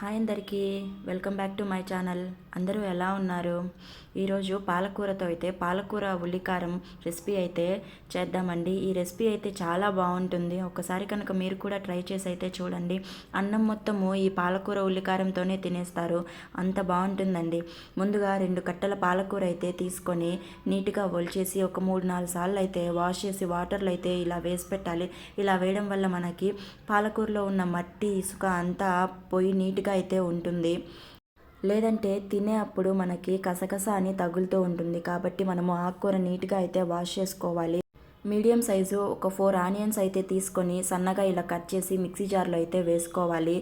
Hi అందరికీ. Welcome back to my channel. అందరూ ఎలా ఉన్నారు? ఈరోజు పాలకూరతో అయితే పాలకూర ఉల్లికారం రెసిపీ అయితే చేద్దామండి. ఈ రెసిపీ అయితే చాలా బాగుంటుంది. ఒకసారి కనుక మీరు కూడా ట్రై చేసి అయితే చూడండి. అన్నం మొత్తము ఈ పాలకూర ఉల్లికారంతోనే తినేస్తారు. అంత బాగుంటుందండి. ముందుగా రెండు కట్టల పాలకూర అయితే తీసుకొని నీట్గా ఒలిచేసి ఒక మూడు నాలుగు సార్లు అయితే వాష్ చేసి వాటర్లో అయితే ఇలా వేసి పెట్టాలి. ఇలా వేయడం వల్ల మనకి పాలకూరలో ఉన్న మట్టి ఇసుక అంతా పోయి నీట్గా అయితే ఉంటుంది. లేదంటే తినే అప్పుడు మనకి కసకస అని తగులుతూ ఉంటుంది. కాబట్టి మనము ఆకుకూర నీట్గా అయితే వాష్ చేసుకోవాలి. మీడియం సైజు ఒక ఫోర్ ఆనియన్స్ అయితే తీసుకొని సన్నగా ఇలా కట్ చేసి మిక్సీ జార్లో అయితే వేసుకోవాలి.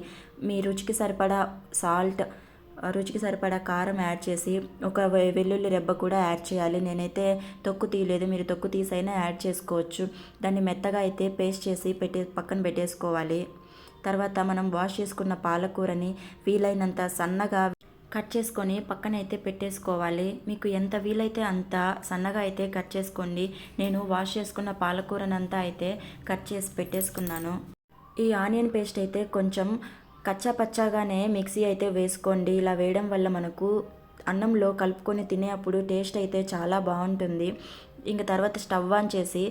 మీ రుచికి సరిపడా సాల్ట్ రుచికి సరిపడా కారం యాడ్ చేసి ఒక వెల్లుల్లి రెబ్బ కూడా యాడ్ చేయాలి. నేనైతే తొక్కు తీయలేదు. మీరు తొక్కు తీసైనా యాడ్ చేసుకోవచ్చు. దాన్ని మెత్తగా అయితే పేస్ట్ చేసి పెట్టి పక్కన పెట్టేసుకోవాలి. తర్వాత మనం వాష్ చేసుకున్న పాలకూరని వీలైనంత సన్నగా కట్ చేసుకొని పక్కన అయితే పెట్టేసుకోవాలి. మీకు ఎంత వీలైతే అంత సన్నగా అయితే కట్ చేసుకోండి. నేను వాష్ చేసుకున్న పాలకూరనంతా అయితే కట్ చేసి పెట్టేసుకున్నాను. ఈ ఆనియన్ పేస్ట్ అయితే కొంచెం కచ్చా పచ్చాగానే మిక్సీ అయితే వేసుకోండి. ఇలా వేయడం వల్ల మనకు అన్నంలో కలుపుకొని తినేటప్పుడు టేస్ట్ అయితే చాలా బాగుంటుంది. ఇంక తర్వాత స్టవ్ ఆన్ చేసి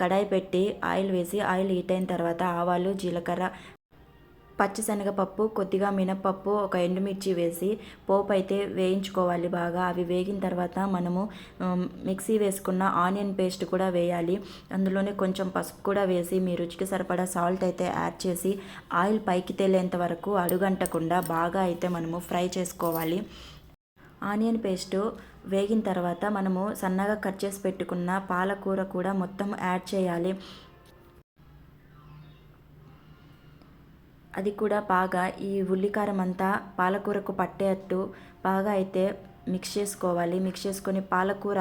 కడాయి పెట్టి ఆయిల్ వేసి ఆయిల్ హీట్ అయిన తర్వాత ఆవాలు జీలకర్ర పచ్చిశనగపప్పు కొద్దిగా మినపప్పు ఒక ఎండుమిర్చి వేసి పోపు అయితే వేయించుకోవాలి బాగా. అవి వేగిన తర్వాత మనము మిక్సీ వేసుకున్న ఆనియన్ పేస్ట్ కూడా వేయాలి. అందులోనే కొంచెం పసుపు కూడా వేసి మీ రుచికి సరిపడా సాల్ట్ అయితే యాడ్ చేసి ఆయిల్ పైకి తేలేంత వరకు అడుగంటకుండా బాగా అయితే మనము ఫ్రై చేసుకోవాలి. ఆనియన్ పేస్టు వేగిన తర్వాత మనము సన్నగా కట్ చేసి పెట్టుకున్న పాలకూర కూడా మొత్తం యాడ్ చేయాలి. అది కూడా బాగా ఈ ఉల్లికారం అంతా పాలకూరకు పట్టేట్టు బాగా అయితే మిక్స్ చేసుకోవాలి. మిక్స్ చేసుకొని పాలకూర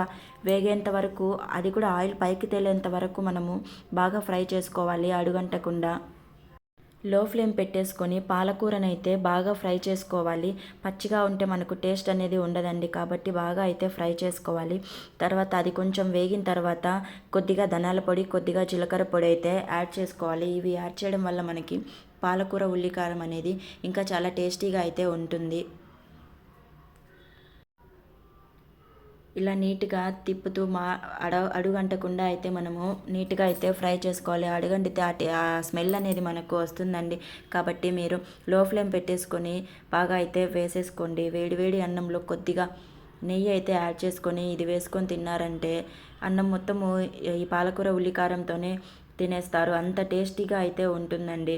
వేగేంత వరకు అది కూడా ఆయిల్ పైకి తేలేంత వరకు మనము బాగా ఫ్రై చేసుకోవాలి అడుగంటకుండా. లో ఫ్లేమ్ పెట్టేసుకొని పాలకూరనైతే బాగా ఫ్రై చేసుకోవాలి. పచ్చిగా ఉంటే మనకు టేస్ట్ అనేది ఉండదండి కాబట్టి బాగా అయితే ఫ్రై చేసుకోవాలి. తర్వాత అది కొంచెం వేగిన తర్వాత కొద్దిగా ధనాల పొడి కొద్దిగా జీలకర్ర పొడి అయితే యాడ్ చేసుకోవాలి. ఇవి యాడ్ చేయడం వల్ల మనకి పాలకూర ఉల్లికారం అనేది ఇంకా చాలా టేస్టీగా అయితే ఉంటుంది. ఇలా నీట్గా తిప్పుతూ మా అడ అడుగంటకుండా అయితే మనము నీట్గా అయితే ఫ్రై చేసుకోవాలి. అడుగంటితే ఆ స్మెల్ అనేది మనకు వస్తుందండి. కాబట్టి మీరు లో ఫ్లేమ్ పెట్టేసుకొని బాగా అయితే వేసేసుకోండి. వేడివేడి అన్నంలో కొద్దిగా నెయ్యి అయితే యాడ్ చేసుకొని ఇది వేసుకొని తిన్నారంటే అన్నం మొత్తము ఈ పాలకూర ఉల్లికారంతోనే తినేస్తారు. అంత టేస్టీగా అయితే ఉంటుందండి.